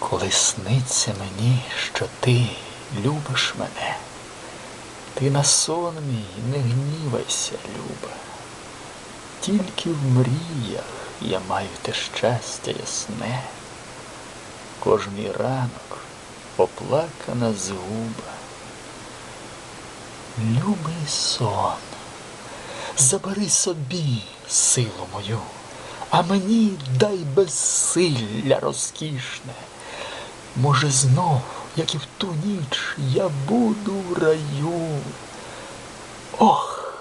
Коли сниться мені, що ти любиш мене, ти на сон мій не гнівайся, люба. Тільки в мріях я маю те щастя ясне. Кожний ранок оплакана згуба. Любий сон, забери собі силу мою, а мені дай безсилля розкішне. Може, знов, як і в ту ніч, я буду в раю. Ох,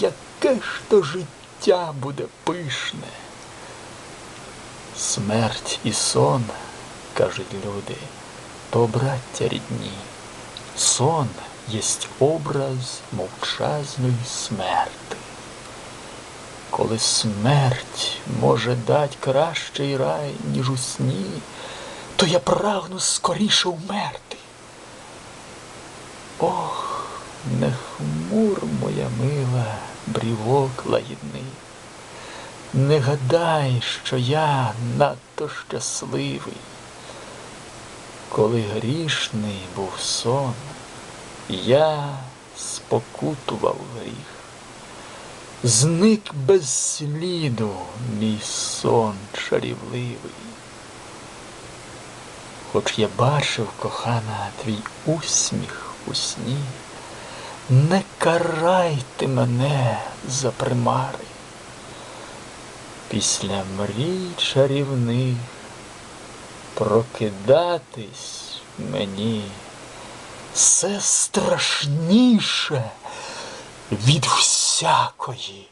яке ж то життя буде пишне. Смерть і сон, кажуть люди, то браття рідні. Сон єсть образ мовчазної смерти. Коли смерть може дать кращий рай, ніж у сні, то я прагну скоріше вмерти. Ох, не хмур, моя мила, брівок лагідний. Не гадай, що я надто щасливий. Коли грішний був сон, я спокутував гріх. Зник без сліду мій сон чарівливий. Хоч я бачив, кохана, твій усміх у сні, не карайте мене за примари. Після мрій чарівних прокидатись мені все страшніше від всякої